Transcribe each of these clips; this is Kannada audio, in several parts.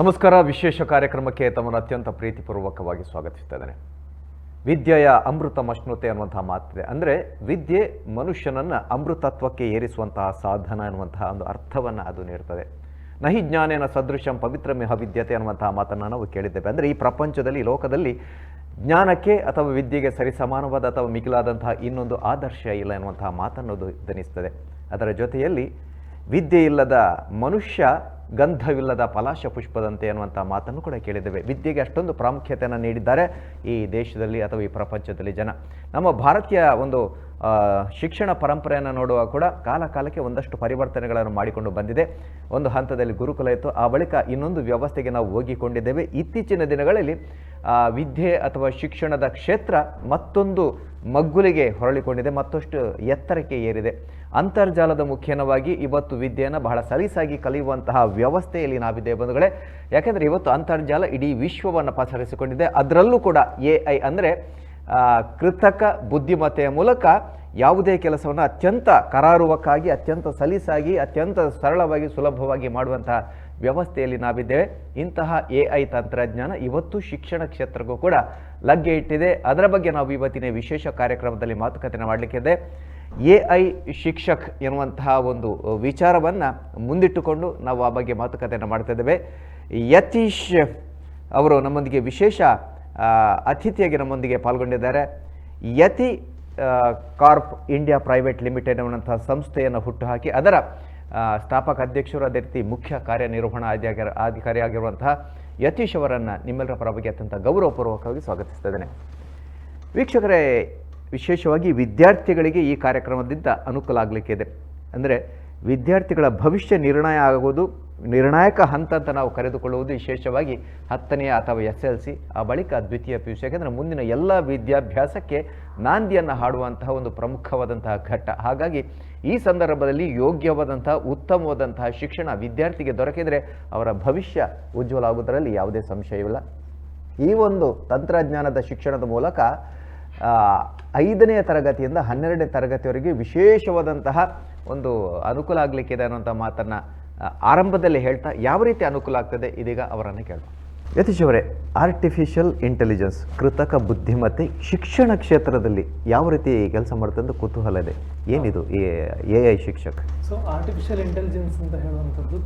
ನಮಸ್ಕಾರ. ವಿಶೇಷ ಕಾರ್ಯಕ್ರಮಕ್ಕೆ ತಮ್ಮನ್ನು ಅತ್ಯಂತ ಪ್ರೀತಿಪೂರ್ವಕವಾಗಿ ಸ್ವಾಗತಿಸ್ತಾ ವಿದ್ಯೆಯ ಅಮೃತ ಮಷ್ಣುತೆ ಅನ್ನುವಂತಹ ಮಾತಿದೆ. ಅಂದರೆ ವಿದ್ಯೆ ಮನುಷ್ಯನನ್ನು ಅಮೃತತ್ವಕ್ಕೆ ಏರಿಸುವಂತಹ ಸಾಧನ ಅನ್ನುವಂತಹ ಒಂದು ಅರ್ಥವನ್ನು ಅದು ನೀಡ್ತದೆ. ನಹಿ ಜ್ಞಾನೇನ ಸದೃಶಂ ಪವಿತ್ರ ಮೇಹ ವಿದ್ಯತೆ ಅನ್ನುವಂತಹ ಮಾತನ್ನು ನಾವು ಕೇಳಿದ್ದೇವೆ. ಅಂದರೆ ಈ ಪ್ರಪಂಚದಲ್ಲಿ, ಲೋಕದಲ್ಲಿ ಜ್ಞಾನಕ್ಕೆ ಅಥವಾ ವಿದ್ಯೆಗೆ ಸರಿಸಮಾನವಾದ ಅಥವಾ ಮಿಗಿಲಾದಂತಹ ಇನ್ನೊಂದು ಆದರ್ಶ ಇಲ್ಲ ಎನ್ನುವಂತಹ ಮಾತನ್ನು ಅದು ಧ್ವನಿಸ್ತದೆ. ಅದರ ಜೊತೆಯಲ್ಲಿ ವಿದ್ಯೆ ಇಲ್ಲದ ಮನುಷ್ಯ ಗಂಧವಿಲ್ಲದ ಪಲಾಶ ಪುಷ್ಪದಂತೆ ಅನ್ನುವಂಥ ಮಾತನ್ನು ಕೂಡ ಕೇಳಿದ್ದೇವೆ. ವಿದ್ಯೆಗೆ ಅಷ್ಟೊಂದು ಪ್ರಾಮುಖ್ಯತೆಯನ್ನು ನೀಡಿದ್ದಾರೆ ಈ ದೇಶದಲ್ಲಿ ಅಥವಾ ಈ ಪ್ರಪಂಚದಲ್ಲಿ ಜನ. ನಮ್ಮ ಭಾರತೀಯ ಒಂದು ಶಿಕ್ಷಣ ಪರಂಪರೆಯನ್ನು ನೋಡುವ ಕೂಡ ಕಾಲ ಕಾಲಕ್ಕೆ ಒಂದಷ್ಟು ಪರಿವರ್ತನೆಗಳನ್ನು ಮಾಡಿಕೊಂಡು ಬಂದಿದೆ. ಒಂದು ಹಂತದಲ್ಲಿ ಗುರುಕುಲ ಇತ್ತು. ಆ ಬಳಿಕ ಇನ್ನೊಂದು ವ್ಯವಸ್ಥೆಗೆ ನಾವು ಹೋಗಿಕೊಂಡಿದ್ದೇವೆ. ಇತ್ತೀಚಿನ ದಿನಗಳಲ್ಲಿ ವಿದ್ಯೆ ಅಥವಾ ಶಿಕ್ಷಣದ ಕ್ಷೇತ್ರ ಮತ್ತೊಂದು ಮಗ್ಗುಲಿಗೆ ಹೊರಳಿಕೊಂಡಿದೆ, ಮತ್ತಷ್ಟು ಎತ್ತರಕ್ಕೆ ಏರಿದೆ. ಅಂತರ್ಜಾಲದ ಮುಖೇನವಾಗಿ ಇವತ್ತು ವಿದ್ಯೆಯನ್ನು ಬಹಳ ಸಲೀಸಾಗಿ ಕಲಿಯುವಂತಹ ವ್ಯವಸ್ಥೆಯಲ್ಲಿ ನಾವಿದ್ದೇವೆ ಬಂಧುಗಳೇ. ಯಾಕೆಂದರೆ ಇವತ್ತು ಅಂತರ್ಜಾಲ ಇಡೀ ವಿಶ್ವವನ್ನು ಪಸರಿಸಿಕೊಂಡಿದೆ. ಅದರಲ್ಲೂ ಕೂಡ ಎ ಐ ಅಂದರೆ ಕೃತಕ ಬುದ್ಧಿಮತ್ತೆಯ ಮೂಲಕ ಯಾವುದೇ ಕೆಲಸವನ್ನು ಅತ್ಯಂತ ಕರಾರುವಕ್ಕಾಗಿ, ಅತ್ಯಂತ ಸಲೀಸಾಗಿ, ಅತ್ಯಂತ ಸರಳವಾಗಿ, ಸುಲಭವಾಗಿ ಮಾಡುವಂತಹ ವ್ಯವಸ್ಥೆಯಲ್ಲಿ ನಾವಿದ್ದೇವೆ. ಇಂತಹ ಎ ಐ ತಂತ್ರಜ್ಞಾನ ಇವತ್ತು ಶಿಕ್ಷಣ ಕ್ಷೇತ್ರಕ್ಕೂ ಕೂಡ ಲಗ್ಗೆ ಇಟ್ಟಿದೆ. ಅದರ ಬಗ್ಗೆ ನಾವು ಇವತ್ತಿನ ವಿಶೇಷ ಕಾರ್ಯಕ್ರಮದಲ್ಲಿ ಮಾತುಕತೆ ಮಾಡಲಿಕ್ಕಿದೆ ಎ ಐ ಶಿಕ್ಷಕ್ ಎನ್ನುವಂತಹ ಒಂದು ವಿಚಾರವನ್ನು ಮುಂದಿಟ್ಟುಕೊಂಡು ನಾವು ಆ ಬಗ್ಗೆ ಮಾತುಕತೆಯನ್ನು ಮಾಡ್ತಾ ಇದ್ದೇವೆ. ಯತೀಶ್ ಅವರು ನಮ್ಮೊಂದಿಗೆ ವಿಶೇಷ ಅತಿಥಿಯಾಗಿ ನಮ್ಮೊಂದಿಗೆ ಪಾಲ್ಗೊಂಡಿದ್ದಾರೆ. ಯತಿ ಕಾರ್ಪ್ ಇಂಡಿಯಾ ಪ್ರೈವೇಟ್ ಲಿಮಿಟೆಡ್ ಅನ್ನುವಂತಹ ಸಂಸ್ಥೆಯನ್ನು ಹುಟ್ಟುಹಾಕಿ ಅದರ ಸ್ಥಾಪಕ ಅಧ್ಯಕ್ಷರು ಅದೇ ರೀತಿ ಮುಖ್ಯ ಕಾರ್ಯನಿರ್ವಹಣಾ ಅಧಿಕಾರಿ ಅಧಿಕಾರಿಯಾಗಿರುವಂತಹ ಯತೀಶ್ ಅವರನ್ನು ನಿಮ್ಮೆಲ್ಲರ ಪರವಾಗಿ ಅತ್ಯಂತ ಗೌರವಪೂರ್ವಕವಾಗಿ ಸ್ವಾಗತಿಸ್ತಿದ್ದೇನೆ ವೀಕ್ಷಕರೇ, ವಿಶೇಷವಾಗಿ ವಿದ್ಯಾರ್ಥಿಗಳಿಗೆ ಈ ಕಾರ್ಯಕ್ರಮದಿಂದ ಅನುಕೂಲ ಆಗಲಿಕ್ಕಿದೆ ಅಂದರೆ ವಿದ್ಯಾರ್ಥಿಗಳ ಭವಿಷ್ಯ ನಿರ್ಣಯ ಆಗುವುದು ನಿರ್ಣಾಯಕ ಹಂತ ಅಂತ ನಾವು ಕರೆದುಕೊಳ್ಳುವುದು ವಿಶೇಷವಾಗಿ ಹತ್ತನೆಯ ಅಥವಾ ಎಸ್ ಎಲ್ ಸಿ, ಆ ಬಳಿಕ ದ್ವಿತೀಯ ಪಿ ಯು ಸಿ ಯಾಕೆಂದರೆ ಮುಂದಿನ ಎಲ್ಲ ವಿದ್ಯಾಭ್ಯಾಸಕ್ಕೆ ನಾಂದಿಯನ್ನು ಹಾಡುವಂತಹ ಒಂದು ಪ್ರಮುಖವಾದಂತಹ ಘಟ್ಟ. ಹಾಗಾಗಿ ಈ ಸಂದರ್ಭದಲ್ಲಿ ಯೋಗ್ಯವಾದಂತಹ ಉತ್ತಮವಾದಂತಹ ಶಿಕ್ಷಣ ವಿದ್ಯಾರ್ಥಿಗೆ ದೊರಕಿದರೆ ಅವರ ಭವಿಷ್ಯ ಉಜ್ವಲ ಆಗುವುದರಲ್ಲಿ ಯಾವುದೇ ಸಂಶಯವಿಲ್ಲ. ಈ ಒಂದು ತಂತ್ರಜ್ಞಾನದ ಶಿಕ್ಷಣದ ಮೂಲಕ ಐದನೇ ಐದನೆಯ ತರಗತಿಯಿಂದ ಹನ್ನೆರಡನೇ ತರಗತಿವರೆಗೆ ವಿಶೇಷವಾದಂತಹ ಒಂದು ಅನುಕೂಲ ಆಗಲಿಕ್ಕಿದೆ ಅನ್ನೋಂಥ ಮಾತನ್ನು ಆರಂಭದಲ್ಲಿ ಹೇಳ್ತಾ ಯಾವ ರೀತಿ ಅನುಕೂಲ ಆಗ್ತದೆ ಇದೀಗ ಅವರನ್ನು ಕೇಳೋಣ. ಯತೀಶ್ ಅವರೇ ಆರ್ಟಿಫಿಷಿಯಲ್ ಇಂಟೆಲಿಜೆನ್ಸ್ ಕೃತಕ ಬುದ್ಧಿಮತ್ತೆ ಶಿಕ್ಷಣ ಕ್ಷೇತ್ರದಲ್ಲಿ ಯಾವ ರೀತಿ ಕೆಲಸ ಮಾಡುತ್ತೆ ಅಂತ ಕುತೂಹಲ ಇದೆ. ಏನಿದು ಎ ಐ ಶಿಕ್ಷಕ್? ಸೊ ಆರ್ಟಿಫಿಷಿಯಲ್ ಇಂಟೆಲಿಜೆನ್ಸ್ ಅಂತ ಹೇಳುವಂಥದ್ದು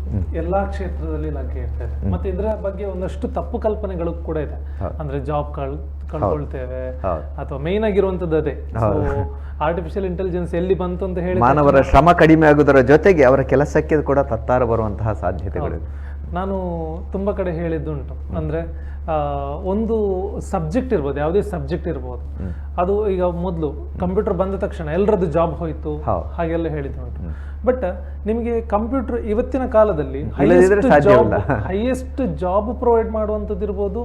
ಎಲ್ಲಾ ಕ್ಷೇತ್ರದಲ್ಲಿ ಲಗ್ಗೆ ಇರ್ತದೆ. ಮತ್ತೆ ಇದರ ಬಗ್ಗೆ ಒಂದಷ್ಟು ತಪ್ಪು ಕಲ್ಪನೆಗಳು ಕೂಡ ಇದೆ. ಅಂದ್ರೆ ಜಾಬ್ ಕಳ್ ಕಳ್ಕೊಳ್ತೇವೆ ಅಥವಾ ಮೇನ್ ಆಗಿರುವಂತದ್ದು ಅದೇ. ಆರ್ಟಿಫಿಷಿಯಲ್ ಇಂಟೆಲಿಜೆನ್ಸ್ ಎಲ್ಲಿ ಬಂತು ಅಂತ ಹೇಳಿ ಮಾನವರ ಶ್ರಮ ಕಡಿಮೆ ಆಗುವುದರ ಜೊತೆಗೆ ಅವರ ಕೆಲಸಕ್ಕೆ ಕೂಡ ತತ್ತಾರ ಬರುವಂತಹ ಸಾಧ್ಯತೆಗಳು ನಾನು ತುಂಬ ಕಡೆ ಹೇಳಿದ್ದುಂಟು. ಅಂದ್ರೆ ಒಂದು ಸಬ್ಜೆಕ್ಟ್ ಇರ್ಬೋದು ಯಾವುದೇ ಸಬ್ಜೆಕ್ಟ್ ಇರ್ಬೋದು. ಅದು ಈಗ ಮೊದಲು ಕಂಪ್ಯೂಟರ್ ಬಂದ ತಕ್ಷಣ ಎಲ್ಲರದ್ದು ಜಾಬ್ ಹೋಯ್ತು. ಹಾಗೆಲ್ಲ ಹೇಳಿದ್ದುಂಟು. ಬಟ್ ನಿಮಗೆ ಕಂಪ್ಯೂಟರ್ ಇವತ್ತಿನ ಕಾಲದಲ್ಲಿ highest job highest job provide ಮಾಡುವಂಥದ್ದು ಇರ್ಬೋದು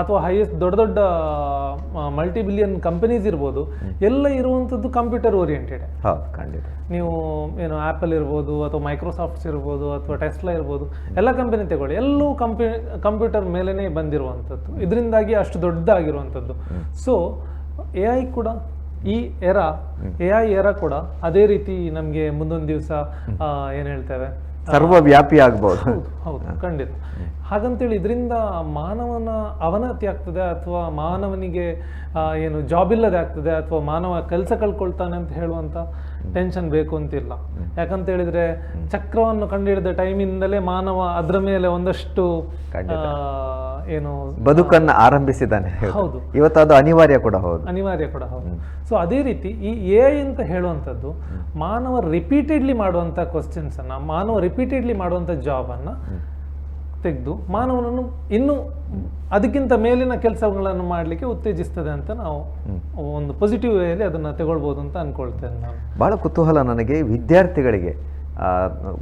ಅಥವಾ ಹೈಯೆಸ್ಟ್ ದೊಡ್ಡ ದೊಡ್ಡ ಮಲ್ಟಿ ಬಿಲಿಯನ್ ಕಂಪನೀಸ್ ಇರ್ಬೋದು ಎಲ್ಲ ಇರುವಂಥದ್ದು ಕಂಪ್ಯೂಟರ್ ಓರಿಯೆಂಟೆಡ್ ಖಂಡಿತ. ನೀವು ಏನು ಆ್ಯಪಲ್ ಇರ್ಬೋದು ಅಥವಾ ಮೈಕ್ರೋಸಾಫ್ಟ್ಸ್ ಇರ್ಬೋದು ಅಥವಾ ಟೆಸ್ಲಾ ಇರ್ಬೋದು ಎಲ್ಲ ಕಂಪನಿ ತಗೊಳ್ಳಿ. ಎಲ್ಲೂ ಕಂಪ್ಯೂ ಕಂಪ್ಯೂಟರ್ ಮೇಲೇ ಬಂದಿರುವಂಥದ್ದು. ಇದರಿಂದಾಗಿ ಅಷ್ಟು ದೊಡ್ಡದಾಗಿರುವಂಥದ್ದು. ಸೊ ಎ ಐ ಕೂಡ ಈ ಎರ ಎ ಐ ಎರ ಕೂಡ ಅದೇ ರೀತಿ ನಮಗೆ ಮುಂದೊಂದು ದಿವಸ ಏನು ಹೇಳ್ತೇವೆ? ಸರ್ವವ್ಯಾಪಿ ಆಗ್ಬೋದು. ಹೌದು ಹೌದು ಖಂಡಿತ. ಹಾಗಂತೇಳಿ ಇದರಿಂದ ಮಾನವನ ಅವನತಿ ಆಗ್ತದೆ ಅಥವಾ ಮಾನವನಿಗೆ ಏನು ಜಾಬ್ ಇಲ್ಲದೆ ಆಗ್ತದೆ ಅಥವಾ ಮಾನವ ಕೆಲಸ ಕಳ್ಕೊಳ್ತಾನೆ ಅಂತ ಹೇಳುವಂತ ಟೆನ್ಷನ್ ಬೇಕು ಅಂತಿಲ್ಲ. ಯಾಕಂತ ಹೇಳಿದ್ರೆ ಚಕ್ರವನ್ನು ಕಂಡುಹಿಡಿದ ಟೈಮಿಂದಲೇ ಮಾನವ ಅದರ ಮೇಲೆ ಒಂದಷ್ಟು ಏನು ಬದುಕನ್ನ ಆರಂಭಿಸಿದ್ದಾನೆ. ಹೌದು. ಇವತ್ತು ಅದು ಅನಿವಾರ್ಯ ಕೂಡ ಹೌದು. ಅನಿವಾರ್ಯ ಕೂಡ ಹೌದು. ಸೊ ಅದೇ ರೀತಿ ಈ ಎ ಅಂತ ಹೇಳುವಂಥದ್ದು ಮಾನವ ರಿಪೀಟೆಡ್ಲಿ ಮಾಡುವಂಥ ಕ್ವಶನ್ಸ್ ಅನ್ನ ಮಾನವ ರಿಪೀಟೆಡ್ಲಿ ಮಾಡುವಂಥ ಜಾಬ್ ಅನ್ನ ತೆಗೆದು ಮಾನವನನ್ನು ಇನ್ನೂ ಅದಕ್ಕಿಂತ ಮೇಲಿನ ಕೆಲಸಗಳನ್ನು ಮಾಡಲಿಕ್ಕೆ ಉತ್ತೇಜಿಸ್ತದೆ ಅಂತ ನಾವು ಒಂದು ಪಾಸಿಟಿವ್ ವೇಯಲ್ಲಿ ಅದನ್ನು ತಗೊಳ್ಬೋದು ಅಂತ ಅಂದ್ಕೊಳ್ತೇನೆ ನಾನು. ಭಾಳ ಕುತೂಹಲ ನನಗೆ ವಿದ್ಯಾರ್ಥಿಗಳಿಗೆ.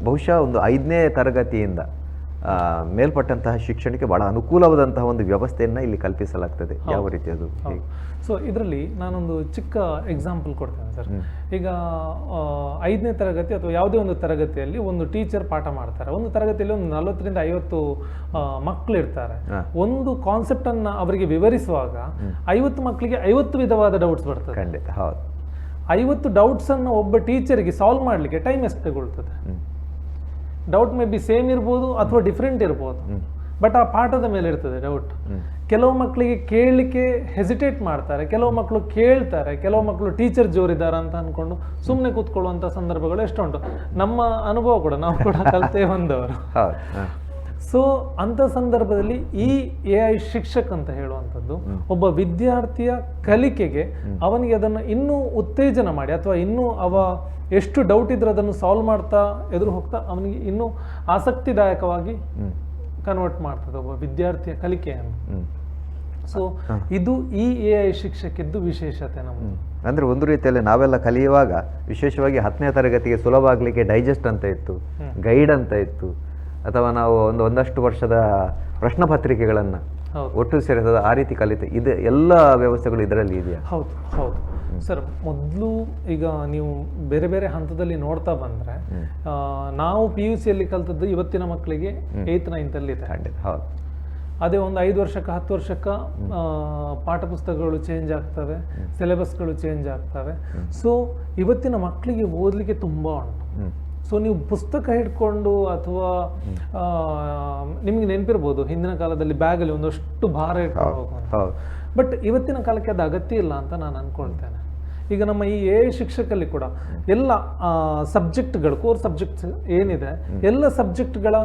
ಬಹುಶಃ ಒಂದು ಐದನೇ ತರಗತಿಯಿಂದ ಮೇಲ್ಪಟ್ಟಂತಹ ಶಿಕ್ಷಣಕ್ಕೆ ಬಹಳ ಅನುಕೂಲವಾದಂತಹ ಒಂದು ವ್ಯವಸ್ಥೆಯನ್ನ ಇಲ್ಲಿ ಕಲ್ಪಿಸಲಾಗ್ತದೆ. ಯಾವ ರೀತಿ ಅದು? ಸೊ ಇದರಲ್ಲಿ ನಾನೊಂದು ಚಿಕ್ಕ ಎಕ್ಸಾಂಪಲ್ ಕೊಡ್ತೇನೆ ಸರ್. ಈಗ ಐದನೇ ತರಗತಿ ಅಥವಾ ಯಾವುದೇ ಒಂದು ತರಗತಿಯಲ್ಲಿ ಒಂದು ಟೀಚರ್ ಪಾಠ ಮಾಡ್ತಾರೆ. ಒಂದು ತರಗತಿಯಲ್ಲಿ ಒಂದು ನಲವತ್ತರಿಂದ ಐವತ್ತು ಮಕ್ಕಳು ಇರ್ತಾರೆ. ಒಂದು ಕಾನ್ಸೆಪ್ಟ್ ಅನ್ನ ಅವರಿಗೆ ವಿವರಿಸುವಾಗ ಐವತ್ತು ಮಕ್ಕಳಿಗೆ ಐವತ್ತು ವಿಧವಾದ ಡೌಟ್ಸ್ ಬರ್ತದೆ. ಖಂಡಿತ. ಹೌದು. ಐವತ್ತು ಡೌಟ್ಸ್ ಅನ್ನು ಒಬ್ಬ ಟೀಚರ್ಗೆ ಸಾಲ್ವ್ ಮಾಡಲಿಕ್ಕೆ ಟೈಮ್ ಎಷ್ಟು ತಗೊಳ್ತದೆ. ಡೌಟ್ ಮೇ ಬಿ ಸೇಮ್ ಇರ್ಬೋದು ಅಥವಾ ಡಿಫ್ರೆಂಟ್ ಇರ್ಬೋದು. ಬಟ್ ಆ ಪಾಠದ ಮೇಲೆ ಇರ್ತದೆ ಡೌಟ್ ಕೆಲವು ಮಕ್ಕಳಿಗೆ ಕೇಳಲಿಕ್ಕೆ ಹೆಸಿಟೇಟ್ ಮಾಡ್ತಾರೆ ಕೆಲವು ಮಕ್ಕಳು ಕೇಳ್ತಾರೆ ಕೆಲವು ಮಕ್ಕಳು ಟೀಚರ್ ಜೋರಿದ್ದಾರೆ ಅಂತ ಅಂದ್ಕೊಂಡು ಸುಮ್ಮನೆ ಕೂತ್ಕೊಳ್ಳುವಂಥ ಸಂದರ್ಭಗಳು ಎಷ್ಟುಂಟು. ನಮ್ಮ ಅನುಭವ ಕೂಡ ನಾವು ಕೂಡ ಕಲಿತೇ ಬಂದವರು. ಸೊ ಅಂಥ ಸಂದರ್ಭದಲ್ಲಿ ಈ ಎ ಐ ಶಿಕ್ಷಕ್ ಅಂತ ಹೇಳುವಂಥದ್ದು ಒಬ್ಬ ವಿದ್ಯಾರ್ಥಿಯ ಕಲಿಕೆಗೆ ಅವನಿಗೆ ಅದನ್ನು ಇನ್ನೂ ಉತ್ತೇಜನ ಮಾಡಿ ಅಥವಾ ಇನ್ನೂ ಅವ ಎಷ್ಟು ಡೌಟ್ ಇದ್ರೆ ಅದನ್ನು ಸಾಲ್ವ್ ಮಾಡ್ತಾ ಎದುರು ಹೋಗ್ತಾ ಅವನಿಗೆ ಇನ್ನೂ ಆಸಕ್ತಿದಾಯಕವಾಗಿ. ಕನ್ವರ್ಟ್ ಮಾಡ್ತದೆ ಒಬ್ಬ ವಿದ್ಯಾರ್ಥಿಯ ಕಲಿಕೆಯನ್ನು. ಸೊ ಇದು ಈ ಎ ಐ ಶಿಕ್ಷಕಿದ್ದು ವಿಶೇಷತೆ ನಮ್ಮ ಅಂದ್ರೆ ಒಂದು ರೀತಿಯಲ್ಲಿ ನಾವೆಲ್ಲ ಕಲಿಯುವಾಗ ವಿಶೇಷವಾಗಿ ಹತ್ತನೇ ತರಗತಿಗೆ ಸುಲಭ ಆಗ್ಲಿಕ್ಕೆ ಡೈಜೆಸ್ಟ್ ಅಂತ ಇತ್ತು ಗೈಡ್ ಅಂತ ಇತ್ತು ಅಥವಾ ನಾವು ಒಂದು ಒಂದಷ್ಟು ವರ್ಷದ ಪ್ರಶ್ನೆ ಪತ್ರಿಕೆಗಳನ್ನು ಒಟ್ಟು ಸೇರಿಸದ ಆ ರೀತಿ ಕಲಿತು ಇದು ಎಲ್ಲ ವ್ಯವಸ್ಥೆಗಳು ಇದರಲ್ಲಿ ಇದೆಯಾ? ಹೌದು ಹೌದು. ಸರ್ ಮೊದಲು ಈಗ ನೀವು ಬೇರೆ ಬೇರೆ ಹಂತದಲ್ಲಿ ನೋಡ್ತಾ ಬಂದರೆ ನಾವು ಪಿ ಯು ಸಿಯಲ್ಲಿ ಕಲ್ತದ್ದು ಇವತ್ತಿನ ಮಕ್ಕಳಿಗೆ ಏಯ್ತ್ ನೈನ್ತಲ್ಲಿ ಇದೆ. ಖಂಡಿತ ಹೌದು. ಅದೇ ಒಂದು ಐದು ವರ್ಷಕ್ಕೆ ಹತ್ತು ವರ್ಷಕ್ಕೆ ಪಾಠ ಪುಸ್ತಕಗಳು ಚೇಂಜ್ ಆಗ್ತವೆ ಸಿಲೆಬಸ್ಗಳು ಚೇಂಜ್ ಆಗ್ತವೆ. ಸೊ ಇವತ್ತಿನ ಮಕ್ಕಳಿಗೆ ಓದಲಿಕ್ಕೆ ತುಂಬ ಉಂಟು. ಸೊ ನೀವು ಪುಸ್ತಕ ಹಿಡ್ಕೊಂಡು ಅಥವಾ ಆ, ನಿಮಗೆ ನೆನಪಿರ್ಬೋದು ಹಿಂದಿನ ಕಾಲದಲ್ಲಿ ಬ್ಯಾಗಲ್ಲಿ ಒಂದಷ್ಟು ಭಾರ ಇಟ್ಕೊಂಡು ಹೋಗೋಣ ಬಟ್ ಇವತ್ತಿನ ಕಾಲಕ್ಕೆ ಅದು ಅಗತ್ಯ ಇಲ್ಲ ಅಂತ ನಾನು ಅನ್ಕೊಳ್ತೇನೆ. ಈಗ ನಮ್ಮ ಈ ಎ ಶಿಕ್ಷಕಲ್ಲಿ ಕೂಡ ಎಲ್ಲ ಸಬ್ಜೆಕ್ಟ್ಗಳು ಕೋರ್ ಸಬ್ಜೆಕ್ಟ್ಸ್ ಏನಿದೆ ಎಲ್ಲ ಸಬ್ಜೆಕ್ಟ್ಗಳ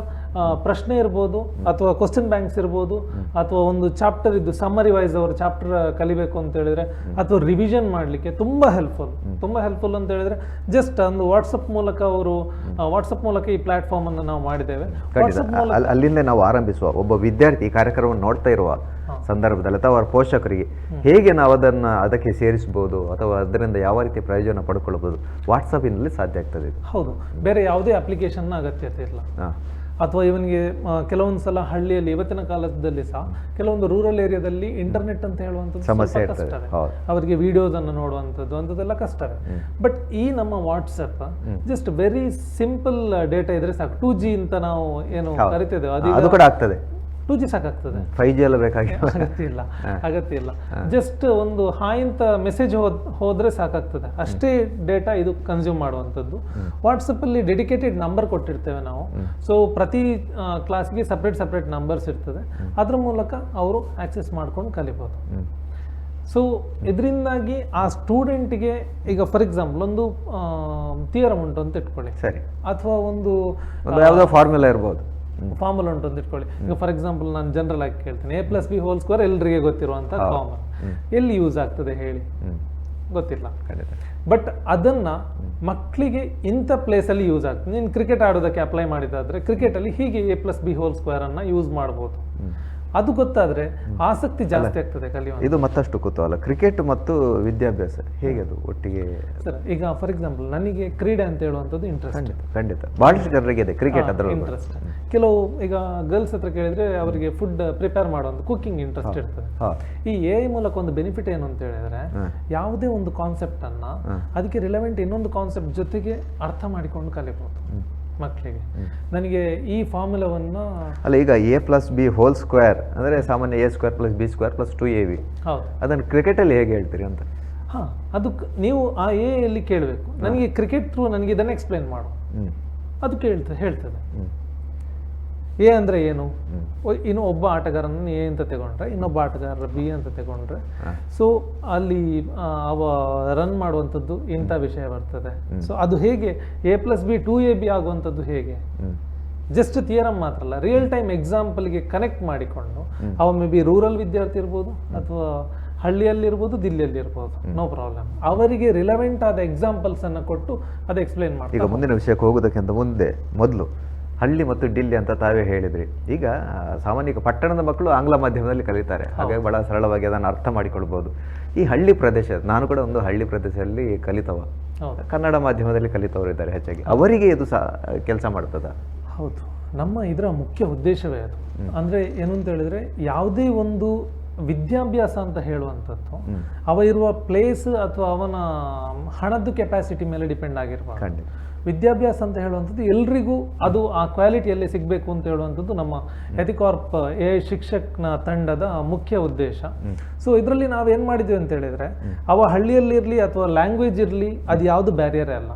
ಪ್ರಶ್ನೆ ಇರ್ಬೋದು ಅಥವಾ ಕ್ವಶನ್ ಬ್ಯಾಂಕ್ಸ್ ಇರ್ಬೋದು ಅಥವಾ ಒಂದು ಚಾಪ್ಟರ್ ಇದ್ದು ಸಮ್ಮರಿ ವೈಸ್ ಅವರು ಚಾಪ್ಟರ್ ಕಲಿಬೇಕು ಅಂತ ಹೇಳಿದ್ರೆ ಅಥವಾ ರಿವಿಷನ್ ಮಾಡಲಿಕ್ಕೆ ತುಂಬ ಹೆಲ್ಪ್ಫುಲ್ ತುಂಬ ಹೆಲ್ಪ್ಫುಲ್ ಅಂತ ಹೇಳಿದ್ರೆ ಜಸ್ಟ್ ಒಂದು ವಾಟ್ಸಪ್ ಮೂಲಕ ಅವರು ವಾಟ್ಸಪ್ ಮೂಲಕ ಈ ಪ್ಲಾಟ್ಫಾರ್ಮ್ ಅನ್ನು ನಾವು ಮಾಡಿದ್ದೇವೆ. ಅಲ್ಲಿಂದ ನಾವು ಆರಂಭಿಸುವ ಒಬ್ಬ ವಿದ್ಯಾರ್ಥಿ ಈ ಕಾರ್ಯಕ್ರಮವನ್ನು ನೋಡ್ತಾ ಇರುವ ಸಂದರ್ಭದಲ್ಲಿ ಅಥವಾ ಅವರ ಪೋಷಕರಿಗೆ. ಹೇಗೆ ನಾವು ಅದನ್ನು ಅದಕ್ಕೆ ಸೇರಿಸಬಹುದು ಅಥವಾ ಅದರಿಂದ ಯಾವ ರೀತಿ ಪ್ರಯೋಜನ ಪಡ್ಕೊಳ್ಬಹುದು ವಾಟ್ಸಪ್ಪಿನಲ್ಲಿ ಸಾಧ್ಯ ಆಗ್ತದೆ ಹೌದು. ಬೇರೆ ಯಾವುದೇ ಅಪ್ಲಿಕೇಶನ್ನ ಅಗತ್ಯತೆ ಇಲ್ಲ. ಅಥವಾ ಇವನಿಗೆ ಕೆಲವೊಂದು ಸಲ ಹಳ್ಳಿಯಲ್ಲಿ ಇವತ್ತಿನ ಕಾಲದಲ್ಲಿ ಸಹ ಕೆಲವೊಂದು ರೂರಲ್ ಏರಿಯಾದಲ್ಲಿ ಇಂಟರ್ನೆಟ್ ಅಂತ ಹೇಳುವಂಥದ್ದು ಸಮಸ್ಯೆ ಕಷ್ಟವೇ ಅವರಿಗೆ ವಿಡಿಯೋಸ್ ಅನ್ನು ನೋಡುವಂಥದ್ದು ಅಂಥದ್ದೆಲ್ಲ ಕಷ್ಟವೇ ಬಟ್ ಈ ನಮ್ಮ WhatsApp just very simple data ಇದ್ರೆ ಸಾಕು. ಟೂ ಜಿ ಅಂತ ನಾವು ಏನು ಕರಿತೇವೆ ಅದು ಕೂಡ ಆಗ್ತದೆ. ಟೂ ಜಿ ಸಾಕಾಗ್ತದೆ. ಫೈವ್ ಜಿ ಎಲ್ಲ ಬೇಕಾಗಿಲ್ಲ. ಅಗತ್ಯ ಇಲ್ಲ ಅಗತ್ಯ ಇಲ್ಲ ಜಸ್ಟ್ ಒಂದು ಹಾಯ್ ಅಂತ ಮೆಸೇಜ್ ಹೋದ್ ಹೋದ್ರೆ ಸಾಕಾಗ್ತದೆ. ಅಷ್ಟೇ ಡೇಟಾ ಇದು ಕನ್ಸ್ಯೂಮ್ ಮಾಡುವಂಥದ್ದು. ವಾಟ್ಸಪ್ ಅಲ್ಲಿ ಡೆಡಿಕೇಟೆಡ್ ನಂಬರ್ ಕೊಟ್ಟಿರ್ತೇವೆ ನಾವು. ಸೊ ಪ್ರತಿ ಕ್ಲಾಸ್ಗೆ ಸಪ್ರೇಟ್ ಸಪ್ರೇಟ್ ನಂಬರ್ಸ್ ಇರ್ತದೆ. ಅದ್ರ ಮೂಲಕ ಅವರು ಆಕ್ಸೆಸ್ ಮಾಡ್ಕೊಂಡು ಕಲಿಬೋದು. ಸೊ ಇದರಿಂದಾಗಿ ಆ ಸ್ಟೂಡೆಂಟ್ಗೆ ಈಗ ಫಾರ್ ಎಕ್ಸಾಂಪಲ್ ಒಂದು ಥಿಯರಮ್ ಉಂಟು ಅಂತ ಇಟ್ಕೊಳ್ಳಿ. ಸರಿ. ಅಥವಾ ಒಂದು ಒಂದು ಯಾವುದೋ ಫಾರ್ಮುಲಾ ಇರ್ಬೋದು. ಫಾರ್ಮುಲಾ ಉಂಟು ಅಂತ ಇಟ್ಕೊಳ್ಳಿ. ಈಗ ಫಾರ್ ಎಕ್ಸಾಂಪಲ್ ನಾನು ಜನರಲ್ ಆಗಿ ಕೇಳ್ತೇನೆ. A plus B whole square ಎಲ್ಲರಿಗೆ ಗೊತ್ತಿರುವಂತ ಫಾರ್ಮುಲಾ ಎಲ್ಲಿ ಯೂಸ್ ಆಗ್ತದೆ ಹೇಳಿ? ಗೊತ್ತಿಲ್ಲ. ಖಂಡಿತ. ಬಟ್ ಅದನ್ನ ಮಕ್ಕಳಿಗೆ ಇಂಥ ಪ್ಲೇಸಲ್ಲಿ ಯೂಸ್ ಆಗ್ತದೆ. ನೀನು ಕ್ರಿಕೆಟ್ ಆಡೋದಕ್ಕೆ ಅಪ್ಲೈ ಮಾಡಿದಾದ್ರೆ ಕ್ರಿಕೆಟಲ್ಲಿ ಹೀಗೆ A plus B whole square ಅನ್ನ ಯೂಸ್ ಮಾಡ್ಬೋದು. ಅದು ಗೊತ್ತಾದ್ರೆ ಆಸಕ್ತಿ ಜಾಸ್ತಿ ಆಗ್ತದೆ ಕಲಿಯುವ ಇದು ಮತ್ತಷ್ಟು ಕುತೂಹಲ ಕ್ರಿಕೆಟ್ ಮತ್ತು ವಿದ್ಯಾಭ್ಯಾಸ ಹೇಗೆ ಅದು ಒಟ್ಟಿಗೆ? ಸರ್ ಈಗ ಫಾರ್ ಎಕ್ಸಾಂಪಲ್ ನನಗೆ ಕ್ರೀಡೆ ಅಂತ ಹೇಳುವಂಥದ್ದು ಇಂಟ್ರೆಸ್ಟ್ ಖಂಡಿತ ಖಂಡಿತ. ಬಹಳಷ್ಟು ಜನರಿಗೆ ಇದೆ ಕ್ರಿಕೆಟ್ ಅದರ ಇಂಟ್ರೆಸ್ಟ್ ಕೆಲವು ಈಗ ಗರ್ಲ್ಸ್ ಹತ್ರ ಕೇಳಿದ್ರೆ ಅವರಿಗೆ ಫುಡ್ ಪ್ರಿಪೇರ್ ಮಾಡೋದು ಕುಕಿಂಗ್ ಇಂಟ್ರೆಸ್ಟ್ ಇರ್ತದೆ. ಈ ಎ ಐ ಮೂಲಕ ಒಂದು ಬೆನಿಫಿಟ್ ಏನು ಅಂತ ಹೇಳಿದ್ರೆ ಯಾವುದೇ ಒಂದು ಕಾನ್ಸೆಪ್ಟ್ ಅನ್ನ ಅದಕ್ಕೆ ರಿಲೆವೆಂಟ್ ಇನ್ನೊಂದು ಕಾನ್ಸೆಪ್ಟ್ ಜೊತೆಗೆ ಅರ್ಥ ಮಾಡಿಕೊಂಡು ಕಲಿಬಹುದು ಮಕ್ಕಳಿಗೆ ನನಗೆ ಈ ಫಾರ್ಮುಲಾವನ್ನು ಅಲ್ಲ ಈಗ A plus B whole square ಅಂದರೆ ಸಾಮಾನ್ಯ A square plus B square plus two A B ಹೌದು. ಅದನ್ನು ಕ್ರಿಕೆಟಲ್ಲಿ ಹೇಗೆ ಹೇಳ್ತೀರಿ ಅಂತ? ಹಾ ಅದು ನೀವು ಆ ಎ ಅಲ್ಲಿ ಕೇಳಬೇಕು. ನನಗೆ ಕ್ರಿಕೆಟ್ ಥ್ರೂ ನನಗೆ ಇದನ್ನು ಎಕ್ಸ್ಪ್ಲೇನ್ ಮಾಡು. ಅದು ಕೇಳ್ತದೆ ಹೇಳ್ತದೆ. ಎ ಅಂದ್ರೆ ಏನು? ಇನ್ನು ಒಬ್ಬ ಆಟಗಾರನ ಎ ಅಂತ ತಗೊಂಡ್ರೆ ಇನ್ನೊಬ್ಬ ಆಟಗಾರ ಬಿ ಅಂತ ತಗೊಂಡ್ರೆ. ಸೊ ಅಲ್ಲಿ ಅವ ರನ್ ಮಾಡುವಂಥದ್ದು ಇಂಥ ವಿಷಯ ಬರ್ತದೆ. ಸೊ ಅದು ಹೇಗೆ? A plus B two A B ಆಗುವಂಥದ್ದು ಹೇಗೆ? ಜಸ್ಟ್ ಥಿಯರಮ್ ಮಾತ್ರ ಅಲ್ಲ ರಿಯಲ್ ಟೈಮ್ ಎಕ್ಸಾಂಪಲ್ಗೆ ಕನೆಕ್ಟ್ ಮಾಡಿಕೊಂಡು ಅವ ಮೇ ಬಿ ರೂರಲ್ ವಿದ್ಯಾರ್ಥಿ ಇರ್ಬೋದು ಅಥವಾ ಹಳ್ಳಿಯಲ್ಲಿರ್ಬೋದು ದಿಲ್ಲಿಯಲ್ಲಿರ್ಬೋದು ನೋ ಪ್ರಾಬ್ಲಮ್ ಅವರಿಗೆ ರಿಲೆವೆಂಟ್ ಆದ ಎಕ್ಸಾಂಪಲ್ಸ್ ಅನ್ನು ಕೊಟ್ಟು ಅದು ಎಕ್ಸ್ಪ್ಲೈನ್ ಮಾಡ್ತಾರೆ ಈಗ ಮುಂದಿನ ವಿಷಯಕ್ಕೆ ಹೋಗೋದಕ್ಕಿಂತ ಮುಂದೆ ಮೊದಲು ಹಳ್ಳಿ ಮತ್ತು ಡಿಲ್ಲಿ ಅಂತ ತಾವೇ ಹೇಳಿದ್ರಿ. ಈಗ ಸಾಮಾನ್ಯ ಪಟ್ಟಣದ ಮಕ್ಕಳು ಆಂಗ್ಲ ಮಾಧ್ಯಮದಲ್ಲಿ ಕಲಿತಾರೆ. ಹಾಗಾಗಿ ಬಹಳ ಸರಳವಾಗಿ ಅದನ್ನು ಅರ್ಥ ಮಾಡಿಕೊಳ್ಬೋದು. ಈ ಹಳ್ಳಿ ಪ್ರದೇಶ ನಾನು ಕೂಡ ಒಂದು ಹಳ್ಳಿ ಪ್ರದೇಶದಲ್ಲಿ ಕಲಿತವ. ಕನ್ನಡ ಮಾಧ್ಯಮದಲ್ಲಿ ಕಲಿತವರು ಇದ್ದಾರೆ ಹೆಚ್ಚಾಗಿ. ಅವರಿಗೆ ಇದು ಸಹ ಕೆಲಸ ಮಾಡ್ತದ? ಹೌದು. ನಮ್ಮ ಇದರ ಮುಖ್ಯ ಉದ್ದೇಶವೇ ಅದು. ಅಂದ್ರೆ ಏನು ಅಂತ ಹೇಳಿದ್ರೆ ಯಾವುದೇ ಒಂದು ವಿದ್ಯಾಭ್ಯಾಸ ಅಂತ ಹೇಳುವಂಥದ್ದು ಅವ ಇರುವ ಪ್ಲೇಸ್ ಅಥವಾ ಅವನ ಹಣದ ಕೆಪಾಸಿಟಿ ಮೇಲೆ ಡಿಪೆಂಡ್ ಆಗಿರ್ಬಾರ್ದು. ವಿದ್ಯಾಭ್ಯಾಸ ಅಂತ ಹೇಳುವಂಥದ್ದು ಎಲ್ರಿಗೂ ಅದು ಆ ಕ್ವಾಲಿಟಿಯಲ್ಲಿ ಸಿಗಬೇಕು ಅಂತ ಹೇಳುವಂಥದ್ದು ನಮ್ಮ ಎಥಿಕಾರ್ಪ್ ಎ ಶಿಕ್ಷಕನ ತಂಡದ ಮುಖ್ಯ ಉದ್ದೇಶ. ಸೊ ಇದರಲ್ಲಿ ನಾವು ಏನು ಮಾಡಿದ್ವಿ ಅಂತ ಹೇಳಿದ್ರೆ ಅವ ಹಳ್ಳಿಯಲ್ಲಿರಲಿ ಅಥವಾ ಲ್ಯಾಂಗ್ವೇಜ್ ಇರಲಿ ಅದು ಯಾವುದು ಬ್ಯಾರಿಯರೇ ಅಲ್ಲ.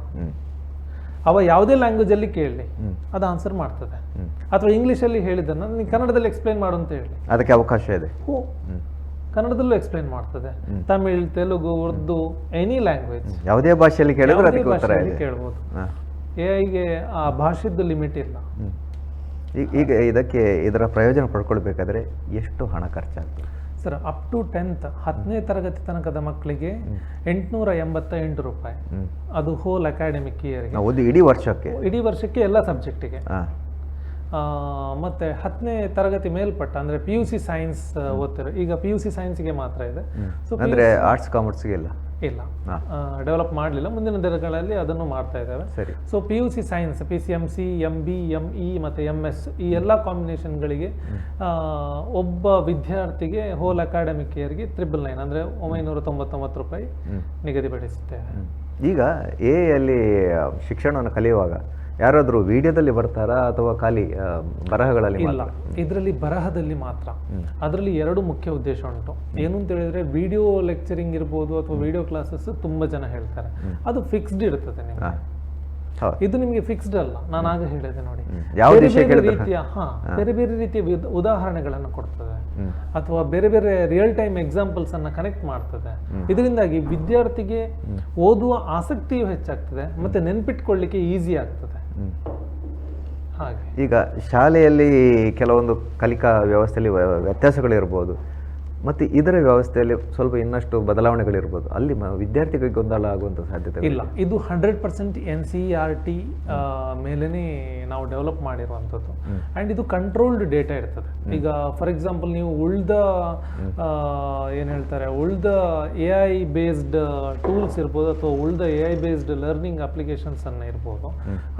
ಅವ ಯಾವುದೇ ಲ್ಯಾಂಗ್ವೇಜಲ್ಲಿ ಕೇಳಲಿ ಅದು ಆನ್ಸರ್ ಮಾಡ್ತದೆ. ಅಥವಾ ಇಂಗ್ಲೀಷಲ್ಲಿ ಹೇಳಿದ್ದನ್ನು ನೀವು ಕನ್ನಡದಲ್ಲಿ ಎಕ್ಸ್ಪ್ಲೈನ್ ಮಾಡು ಅಂತ ಹೇಳಿ. ಅದಕ್ಕೆ ಅವಕಾಶ ಇದೆ. ಕನ್ನಡದಲ್ಲೂ ಎಕ್ಸ್ಪ್ಲೈನ್ ಮಾಡ್ತದೆ. ತಮಿಳ್ ತೆಲುಗು ಉರ್ದು ಎನಿ ಲ್ಯಾಂಗ್ವೇಜ್ ಯಾವುದೇ ಭಾಷೆಯಲ್ಲಿ ಕೇಳಿದ್ರೆ ಇದೆ. ಕೇಳ್ಬೋದು. ಎ ಐಗೆ ಆ ಭಾಷೆದ್ದು ಲಿಮಿಟ್ ಇಲ್ಲ. ಈಗ ಇದಕ್ಕೆ ಇದರ ಪ್ರಯೋಜನ ಪಡ್ಕೊಳ್ಬೇಕಾದ್ರೆ ಎಷ್ಟು ಹಣ ಖರ್ಚಾಗ್ತದೆ? ಸರ್ ಅಪ್ ಟು ಟೆಂತ್ ಹತ್ತನೇ ತರಗತಿ ತನಕದ ಮಕ್ಕಳಿಗೆ ಎಂಟುನೂರ ಎಂಬತ್ತ ಎಂಟು ರೂಪಾಯಿ ಅದು ಹೋಲ್ ಅಕಾಡೆಮಿಕ್ ಇಯರ್ಗೆ ಒಂದು ಇಡೀ ವರ್ಷಕ್ಕೆ? ಇಡೀ ವರ್ಷಕ್ಕೆ ಎಲ್ಲ ಸಬ್ಜೆಕ್ಟಿಗೆ. ಮತ್ತೆ ಹತ್ತನೇ ತರಗತಿ ಮೇಲ್ಪಟ್ಟ ಅಂದ್ರೆ ಪಿ ಯು ಸಿ ಸೈನ್ಸ್ ಓದ್ತಿರೋ ಈಗ ಪಿ ಯು ಸಿ ಸೈನ್ಸ್ಗೆ ಮಾತ್ರ ಇದೆ. ಸೊ ಅಂದ್ರೆ ಆರ್ಟ್ಸ್ ಕಾಮರ್ಸ್ಗೆ ಇಲ್ಲ? ಇಲ್ಲ. ಡೆವಲಪ್ ಮಾಡಲಿಲ್ಲ. ಮುಂದಿನ ದಿನಗಳಲ್ಲಿ ಅದನ್ನು ಮಾಡ್ತಾ ಇದ್ದಾವೆ. ಸರಿ. So P U C science P C M C M B M E ಮತ್ತು ಎಂ ಎಸ್ ಈ ಎಲ್ಲ ಕಾಂಬಿನೇಷನ್ಗಳಿಗೆ ಒಬ್ಬ ವಿದ್ಯಾರ್ಥಿಗೆ ಹೋಲ್ ಅಕಾಡೆಮಿಕ್ ಇಯರ್ಗೆ ತ್ರಿಬಲ್ ನೈನ್ ಅಂದರೆ ಒಂಬೈನೂರ ತೊಂಬತ್ತೊಂಬತ್ತು ರೂಪಾಯಿ. ನಿಗದಿಪಡಿಸುತ್ತೇವೆ ಈಗ ಎ ಅಲ್ಲಿ ಶಿಕ್ಷಣವನ್ನು ಕಲಿಯುವಾಗ ಯಾರಾದರೂ ವಿಡಿಯೋದಲ್ಲಿ ಬರ್ತಾರಾ ಅಥವಾ ಖಾಲಿ ಬರಹಗಳಲ್ಲಿ ಇಲ್ಲ. ಇದರಲ್ಲಿ ಬರಹದಲ್ಲಿ ಮಾತ್ರ. ಅದರಲ್ಲಿ ಎರಡು ಮುಖ್ಯ ಉದ್ದೇಶ ಉಂಟು. ಏನು ಅಂತ ಹೇಳಿದ್ರೆ ವಿಡಿಯೋ ಲೆಕ್ಚರಿಂಗ್ ಇರ್ಬೋದು ಅಥವಾ ವಿಡಿಯೋ ಕ್ಲಾಸಸ್ ತುಂಬಾ ಜನ ಹೇಳ್ತಾರೆ. ಅದು ಫಿಕ್ಸ್ಡ್ ಇರ್ತದೆ ನಿಮ್ಗೆ. ಇದು ನಿಮಗೆ ಫಿಕ್ಸ್ಡ್ ಅಲ್ಲ. ನಾನು ಆಗ ಹೇಳಿದೆ ನೋಡಿ. ಬೇರೆ ಬೇರೆ? ರೀತಿಯ ಹಾ ಬೇರೆ ಬೇರೆ ರೀತಿಯ ಉದಾಹರಣೆಗಳನ್ನು ಕೊಡ್ತದೆ. ಅಥವಾ ಬೇರೆ ಬೇರೆ ರಿಯಲ್ ಟೈಮ್ ಎಕ್ಸಾಂಪಲ್ಸ್ ಅನ್ನ ಕನೆಕ್ಟ್ ಮಾಡ್ತದೆ. ಇದರಿಂದಾಗಿ ವಿದ್ಯಾರ್ಥಿಗೆ ಓದುವ ಆಸಕ್ತಿಯು ಹೆಚ್ಚಾಗ್ತದೆ. ಮತ್ತೆ ನೆನ್ಪಿಟ್ಕೊಳ್ಳಿಕ್ಕೆ ಈಸಿ ಆಗ್ತದೆ. ಈಗ ಶಾಲೆಯಲ್ಲಿ ಕೆಲವೊಂದು ಕಲಿಕಾ ವ್ಯವಸ್ಥೆಯಲ್ಲಿ ವ್ಯ- ವ್ಯತ್ಯಾಸಗಳಿರ್ಬೋದು. ಮತ್ತು ಇದರ ವ್ಯವಸ್ಥೆಯಲ್ಲಿ ಸ್ವಲ್ಪ ಇನ್ನಷ್ಟು ಬದಲಾವಣೆಗಳಿರ್ಬೋದು. ಅಲ್ಲಿ ವಿದ್ಯಾರ್ಥಿಗಳಿಗೆ ಗೊಂದಲ ಆಗುವಂಥ ಸಾಧ್ಯತೆ ಇಲ್ಲ ಇದು hundred percent N C R T ಮೇಲೇ ನಾವು ಡೆವಲಪ್ ಮಾಡಿರುವಂಥದ್ದು. ಆ್ಯಂಡ್ ಇದು ಕಂಟ್ರೋಲ್ಡ್ ಡೇಟಾ ಇರ್ತದೆ. ಈಗ ಫಾರ್ ಎಕ್ಸಾಂಪಲ್ ನೀವು ಉಳ್ದ ಏನು ಹೇಳ್ತಾರೆ ಉಳ್ದ ಎ ಐ ಬೇಸ್ಡ್ ಟೂಲ್ಸ್ ಇರ್ಬೋದು ಅಥವಾ ಉಳ್ದ A I based learning applications ಅನ್ನ ಇರ್ಬೋದು.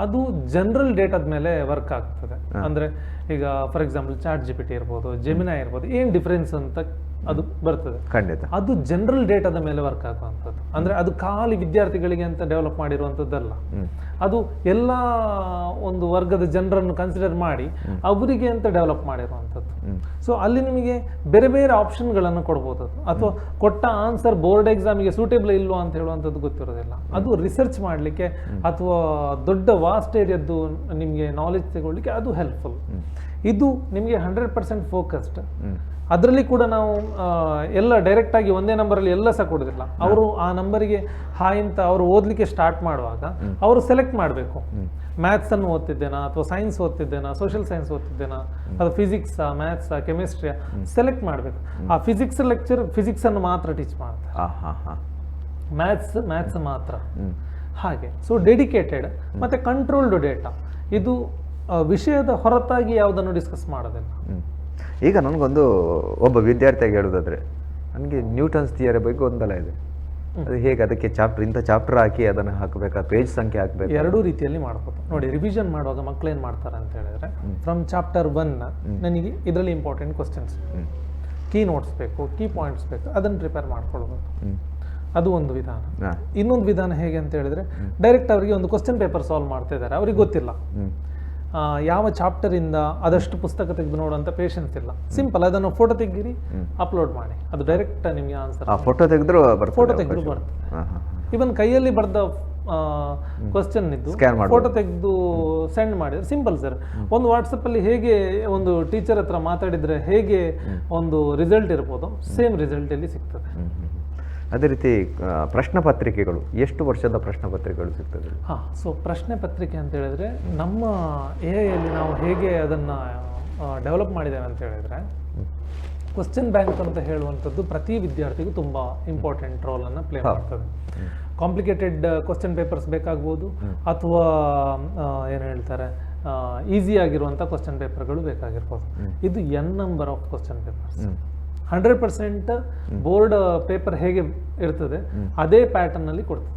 ಅದು ಜನರಲ್ ಡೇಟಾದ ಮೇಲೆ ವರ್ಕ್ ಆಗ್ತದೆ. ಅಂದ್ರೆ ಈಗ for example chat G P T ಇರ್ಬೋದು ಜೆಮಿನಾ ಇರ್ಬೋದು ಏನು ಡಿಫ್ರೆನ್ಸ್ ಅಂತ ಅದು ಬರ್ತದೆ. ಖಂಡಿತ. ಅದು ಜನರಲ್ ಡೇಟಾದ ಮೇಲೆ ವರ್ಕ್ ಆಗುವಂಥದ್ದು. ಅಂದ್ರೆ ಅದು ಖಾಲಿ ವಿದ್ಯಾರ್ಥಿಗಳಿಗೆ ಅಂತ ಡೆವಲಪ್ ಮಾಡಿರುವಂಥದ್ದಲ್ಲ. ಅದು ಎಲ್ಲ ಒಂದು ವರ್ಗದ ಜನರನ್ನು ಕನ್ಸಿಡರ್ ಮಾಡಿ ಅವರಿಗೆ ಅಂತ ಡೆವಲಪ್ ಮಾಡಿರುವಂಥದ್ದು. ಸೊ ಅಲ್ಲಿ ನಿಮಗೆ ಬೇರೆ ಬೇರೆ ಆಪ್ಷನ್ಗಳನ್ನು ಕೊಡ್ಬೋದು ಅದು. ಅಥವಾ ಕೊಟ್ಟ ಆನ್ಸರ್ ಬೋರ್ಡ್ ಎಕ್ಸಾಮಿಗೆ ಸೂಟೇಬಲ್ ಇಲ್ವಾ ಅಂತ ಹೇಳುವಂಥದ್ದು ಗೊತ್ತಿರೋದಿಲ್ಲ. ಅದು ರಿಸರ್ಚ್ ಮಾಡಲಿಕ್ಕೆ ಅಥವಾ ದೊಡ್ಡ ವಾಸ್ಟ್ ಏರಿಯಾದ್ದು ನಿಮಗೆ ನಾಲೆಜ್ ತಗೊಳ್ಳಿಕ್ಕೆ ಅದು ಹೆಲ್ಪ್ಫುಲ್ ಇದು ನಿಮಗೆ ಹಂಡ್ರೆಡ್ ಪರ್ಸೆಂಟ್ ಫೋಕಸ್ಡ್ ಅದರಲ್ಲಿ ಕೂಡ ನಾವು ಎಲ್ಲ ಡೈರೆಕ್ಟಾಗಿ ಒಂದೇ ನಂಬರಲ್ಲಿ ಎಲ್ಲ ಸಹ ಕೊಡೋದಿಲ್ಲ. ಅವರು ಆ ನಂಬರಿಗೆ ಹಾಯ್ ಅಂತ ಅವರು ಓದಲಿಕ್ಕೆ ಸ್ಟಾರ್ಟ್ ಮಾಡುವಾಗ ಅವರು ಸೆಲೆಕ್ಟ್ ಮಾಡಬೇಕು. ಮ್ಯಾಥ್ಸನ್ನು ಓದ್ತಿದ್ದೇನಾ ಅಥವಾ ಸೈನ್ಸ್ ಓದ್ತಿದ್ದೇನಾ ಸೋಷಿಯಲ್ ಸೈನ್ಸ್ ಓದ್ತಿದ್ದೇನಾ ಅಥವಾ ಫಿಸಿಕ್ಸ್ ಮ್ಯಾಥ್ಸ್ ಕೆಮಿಸ್ಟ್ರಿ ಸೆಲೆಕ್ಟ್ ಮಾಡಬೇಕು. ಆ ಫಿಸಿಕ್ಸ್ ಲೆಕ್ಚರ್ ಫಿಸಿಕ್ಸ್ ಅನ್ನು ಮಾತ್ರ ಟೀಚ್ ಮಾಡ್ತಾರೆ. ಹಾಂ ಹಾಂ ಹಾಂ. ಮ್ಯಾಥ್ಸ್ ಮ್ಯಾಥ್ಸ್ ಮಾತ್ರ. ಹಾಗೆ. ಸೊ ಡೆಡಿಕೇಟೆಡ್ ಮತ್ತೆ ಕಂಟ್ರೋಲ್ಡ್ ಡೇಟಾ ಇದು ವಿಷಯದ ಹೊರತಾಗಿ ಯಾವುದನ್ನು ಡಿಸ್ಕಸ್ ಮಾಡೋದಿಲ್ಲ. ಈಗ ನನಗೊಂದು ಒಬ್ಬ ವಿದ್ಯಾರ್ಥಿಯಾಗಿ ಹೇಳೋದಾದರೆ ನನಗೆ ನ್ಯೂಟನ್ಸ್ ಥಿಯರಿ ಬಗ್ಗೆ ಗೊಂದಲ ಇದೆ. ಅದು ಹೇಗೆ ಅದಕ್ಕೆ ಚಾಪ್ಟರ್ ಇಂಥ ಚಾಪ್ಟರ್ ಹಾಕಿ ಅದನ್ನು ಹಾಕಬೇಕಾ ಪೇಜ್ ಸಂಖ್ಯೆ ಹಾಕಬೇಕು? ಎರಡೂ ರೀತಿಯಲ್ಲಿ ಮಾಡ್ಬೋದು ನೋಡಿ ರಿವಿಷನ್ ಮಾಡುವಾಗ ಮಕ್ಳು ಏನು ಮಾಡ್ತಾರೆ ಅಂತ ಹೇಳಿದ್ರೆ ಫ್ರಮ್ ಚಾಪ್ಟರ್ ಒನ್ ನನಗೆ ಇದರಲ್ಲಿ ಇಂಪಾರ್ಟೆಂಟ್ ಕ್ವಶನ್ಸ್ ಕೀ ನೋಟ್ಸ್ ಬೇಕು ಕೀ ಪಾಯಿಂಟ್ಸ್ ಬೇಕು ಅದನ್ನು ಪ್ರಿಪೇರ್ ಮಾಡ್ಕೊಳ್ಬೋದು ಅದು ಒಂದು ವಿಧಾನ. ಇನ್ನೊಂದು ವಿಧಾನ ಹೇಗೆ ಅಂತ ಹೇಳಿದ್ರೆ ಡೈರೆಕ್ಟ್ ಅವರಿಗೆ ಒಂದು ಕ್ವಶನ್ ಪೇಪರ್ ಸಾಲ್ವ್ ಮಾಡ್ತಾ ಇದ್ದಾರೆ ಅವ್ರಿಗೆ ಗೊತ್ತಿಲ್ಲ. ಯಾವ ಚಾಪ್ಟರ್ ಇಂದ ಅದಷ್ಟು ಪುಸ್ತಕ ತೆಗೆದು ನೋಡುವಂತ ಪೇಷನ್ಸ್ ಇಲ್ಲ. ಸಿಂಪಲ್ ಅದನ್ನು ಫೋಟೋ ತೆಗೀರಿ ಅಪ್ಲೋಡ್ ಮಾಡಿ. ಅದು ಡೈರೆಕ್ಟ್ ನಿಮಗೆ ಆನ್ಸರ್ ಫೋಟೋ ತೆಗೆದ್ರು ಫೋಟೋ ತೆಗೆದು ಬರ್ತದೆ. ಇವನ್ ಕೈಯಲ್ಲಿ ಬರೆದ ಕ್ವಶನ್ ಇದ್ದು ಫೋಟೋ ತೆಗೆದು ಸೆಂಡ್ ಮಾಡಿದ್ರೆ ಸಿಂಪಲ್ ಸರ್ ಒಂದು ವಾಟ್ಸಪ್ ಅಲ್ಲಿ ಹೇಗೆ ಒಂದು ಟೀಚರ್ ಹತ್ರ ಮಾತಾಡಿದ್ರೆ ಹೇಗೆ ಒಂದು ರಿಸಲ್ಟ್ ಇರ್ಬೋದು ಸೇಮ್ ರಿಸಲ್ಟ್ ಅಲ್ಲಿ ಸಿಗ್ತದೆ. ಅದೇ ರೀತಿ ಪ್ರಶ್ನೆ ಪತ್ರಿಕೆಗಳು ಎಷ್ಟು ವರ್ಷದ ಪ್ರಶ್ನೆ ಪತ್ರಿಕೆಗಳು ಸಿಗ್ತದೆ? ಹಾ ಸೊ ಪ್ರಶ್ನೆ ಪತ್ರಿಕೆ ಅಂತ ಹೇಳಿದ್ರೆ ನಮ್ಮ ಎ ಅಲ್ಲಿ ನಾವು ಹೇಗೆ ಅದನ್ನ ಡೆವಲಪ್ ಮಾಡಿದ್ದೇವೆ ಅಂತ ಹೇಳಿದ್ರೆ ಕ್ವಶನ್ ಬ್ಯಾಂಕ್ ಅಂತ ಹೇಳುವಂಥದ್ದು ಪ್ರತಿ ವಿದ್ಯಾರ್ಥಿಗೂ ತುಂಬ ಇಂಪಾರ್ಟೆಂಟ್ ರೋಲ್ ಅನ್ನ ಪ್ಲೇ ಮಾಡ್ತದೆ. ಕಾಂಪ್ಲಿಕೇಟೆಡ್ ಕ್ವಶನ್ ಪೇಪರ್ಸ್ ಬೇಕಾಗ್ಬೋದು ಅಥವಾ ಏನು ಹೇಳ್ತಾರೆ ಈಸಿ ಆಗಿರುವಂಥ ಕ್ವಶನ್ ಪೇಪರ್ಗಳು ಬೇಕಾಗಿರ್ಬೋದು. ಇದು N number of question papers hundred percent board paper ಹೇಗೆ ಇರ್ತದೆ ಅದೇ ಪ್ಯಾಟರ್ನ್ ಅಲ್ಲಿ ಕೊಡ್ತದೆ.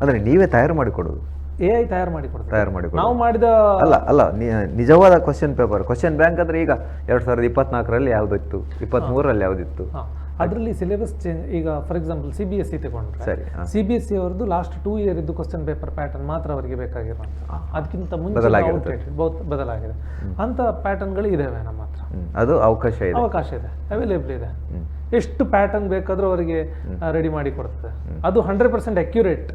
ಅಂದ್ರೆ ನೀವೇ ತಯಾರು ಮಾಡಿಕೊಡೋದು ಎ ಐ ತಯಾರು ಮಾಡಿ ತಯಾರು ಮಾಡಿ ನಾವು ಮಾಡಿದ ಅಲ್ಲ ಅಲ್ಲ ನಿಜವಾದ ಕ್ವಶನ್ ಪೇಪರ್ ಕ್ವಶನ್ ಬ್ಯಾಂಕ್ ಅಂದ್ರೆ ಈಗ ಎರಡ್ ಸಾವಿರದ ಇಪ್ಪತ್ನಾಲ್ಕರಲ್ಲಿ ಯಾವ್ದಿತ್ತು? ಇಪ್ಪತ್ತ್ ಮೂರರಲ್ಲಿ ಯಾವ್ದಿತ್ತು ಅದರಲ್ಲಿ ಸಿಲೆಬಸ್ ಚೇಂಜ್ ಈಗ for example C B S C ತಗೊಂಡ್ರೆ ಸರಿ. ಸಿ ಬಿ ಎಸ್ ಸಿ ಅವರದ್ದು ಲಾಸ್ಟ್ ಟೂ ಇಯರ್ ಇದ್ದು ಕ್ವಶನ್ ಪೇಪರ್ ಪ್ಯಾಟರ್ನ್ ಮಾತ್ರ ಅವರಿಗೆ ಬೇಕಾಗಿರುವಂಥ ಅದಕ್ಕಿಂತ ಮುಂಚೆ ಬಹುತ್ ಬದಲಾಗಿದೆ. ಅಂತ ಪ್ಯಾಟರ್ನ್ಗಳು ಇದಾವೆ ನಮ್ಮ ಹತ್ರ. ಅದು ಅವಕಾಶ ಇದೆ. ಅವಕಾಶ ಇದೆ. ಅವೈಲೇಬಲ್ ಇದೆ. ಎಷ್ಟು ಪ್ಯಾಟರ್ನ್ ಬೇಕಾದ್ರೂ ಅವರಿಗೆ ರೆಡಿ ಮಾಡಿ ಕೊಡ್ತದೆ. ಅದು ಹಂಡ್ರೆಡ್ ಪರ್ಸೆಂಟ್ ಅಕ್ಯುರೇಟ್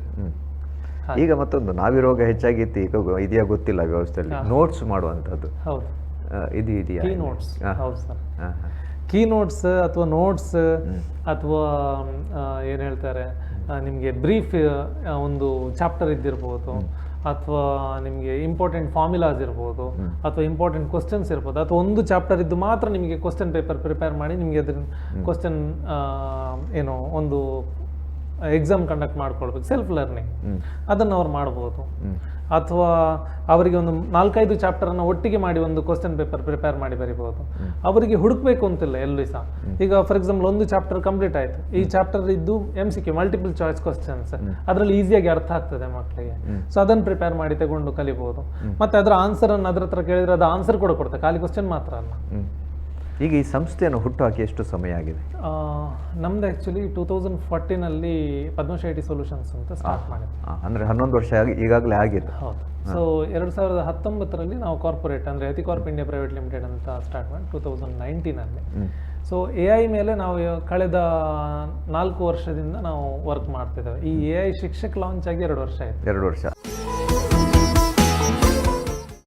ಈಗ ಮತ್ತೊಂದು ನಾವಿರೋಗ ಹೆಚ್ಚಾಗಿ ಇದೆಯಾ ಗೊತ್ತಿಲ್ಲ ವ್ಯವಸ್ಥೆಯಲ್ಲಿ. ನೋಟ್ಸ್ ಮಾಡುವಂಥದ್ದು. ಹೌದು. ಇದು ಇದೆಯಾ? ನೋಟ್ಸ್ ಹೌದು ಸರ್. ಕೀ ನೋಟ್ಸ್ ಅಥವಾ ನೋಟ್ಸ್ ಅಥವಾ ಏನು ಹೇಳ್ತಾರೆ ನಿಮಗೆ ಬ್ರೀಫ್ ಒಂದು ಚಾಪ್ಟರ್ ಇದ್ದಿರ್ಬೋದು ಅಥವಾ ನಿಮಗೆ ಇಂಪಾರ್ಟೆಂಟ್ ಫಾರ್ಮುಲಾಸ್ ಇರ್ಬೋದು ಅಥವಾ ಇಂಪಾರ್ಟೆಂಟ್ ಕ್ವಶನ್ಸ್ ಇರ್ಬೋದು ಅಥವಾ ಒಂದು ಚಾಪ್ಟರ್ ಇದ್ದು ಮಾತ್ರ ನಿಮಗೆ ಕ್ವಶನ್ ಪೇಪರ್ ಪ್ರಿಪೇರ್ ಮಾಡಿ ನಿಮಗೆ ಅದ್ರ ಕ್ವಶನ್ ಏನು ಒಂದು ಎಕ್ಸಾಮ್ ಕಂಡಕ್ಟ್ ಮಾಡ್ಕೊಳ್ಬೇಕು ಸೆಲ್ಫ್ ಲರ್ನಿಂಗ್ ಅದನ್ನು ಅವ್ರು ಮಾಡ್ಬೋದು. ಅಥವಾ ಅವರಿಗೆ ಒಂದು ನಾಲ್ಕೈದು ಚಾಪ್ಟರನ್ನು ಒಟ್ಟಿಗೆ ಮಾಡಿ ಒಂದು ಕ್ವಶನ್ ಪೇಪರ್ ಪ್ರಿಪೇರ್ ಮಾಡಿ ಬರಿಬೋದು. ಅವರಿಗೆ ಹುಡುಕ್ಬೇಕು ಅಂತಿಲ್ಲ ಎಲ್ಲೂ ಸಹ. ಈಗ ಫಾರ್ ಎಕ್ಸಾಂಪಲ್ ಒಂದು ಚಾಪ್ಟರ್ ಕಂಪ್ಲೀಟ್ ಆಯಿತು. ಈ ಚಾಪ್ಟರ್ ಇದ್ದು M C Q multiple choice questions ಅದರಲ್ಲಿ ಈಸಿಯಾಗಿ ಅರ್ಥ ಆಗ್ತದೆ ಮಕ್ಕಳಿಗೆ ಸೊ ಅದನ್ನು ಪ್ರಿಪೇರ್ ಮಾಡಿ ತಗೊಂಡು ಕಲಿಬೋದು. ಮತ್ತೆ ಅದರ ಆನ್ಸರ್ ಅನ್ನು ಅದ್ರ ಹತ್ರ ಕೇಳಿದ್ರೆ ಅದು ಆನ್ಸರ್ ಕೂಡ ಕೊಡ್ತಾರೆ ಖಾಲಿ ಕ್ವಶನ್ ಮಾತ್ರ ಅಲ್ಲ. ಈಗ ಈ ಸಂಸ್ಥೆಯನ್ನು ಹುಟ್ಟುಹಾಕಿ ಎಷ್ಟು ಸಮಯ ಆಗಿದೆ? ನಮ್ದು ಆ್ಯಕ್ಚುಲಿ ಟೂ ತೌಸಂಡ್ ಫೋರ್ಟೀನಲ್ಲಿ ಪದ್ಮಶೈಟಿ ಸೊಲ್ಯೂಷನ್ಸ್ ಅಂತ ಸ್ಟಾರ್ಟ್ ಮಾಡಿದ್ವಿ ಅಂದರೆ ಹನ್ನೊಂದು ವರ್ಷ ಆಗಿ ಈಗಾಗಲೇ ಆಗಿದೆ ಹೌದು. ಸೊ ಎರಡು ಸಾವಿರದ ಹತ್ತೊಂಬತ್ತರಲ್ಲಿ ನಾವು ಕಾರ್ಪೊರೇಟ್ ಅಂದರೆ ಅತಿ ಕಾರ್ಪ್ ಇಂಡಿಯಾ ಪ್ರೈವೇಟ್ ಲಿಮಿಟೆಡ್ ಅಂತ ಸ್ಟಾರ್ಟ್ ಮಾಡಿ ಟೂ ತೌಸಂಡ್ ನೈನ್ಟೀನಲ್ಲಿ ಸೊ ಎ ಐ ಮೇಲೆ ನಾವು ಕಳೆದ ನಾಲ್ಕು ವರ್ಷದಿಂದ ನಾವು ವರ್ಕ್ ಮಾಡ್ತಿದ್ದೇವೆ. ಈ ಎ ಐ ಶಿಕ್ಷಕ್ ಲಾಂಚ್ ಆಗಿ ಎರಡು ವರ್ಷ ಆಯಿತು. ಎರಡು ವರ್ಷ.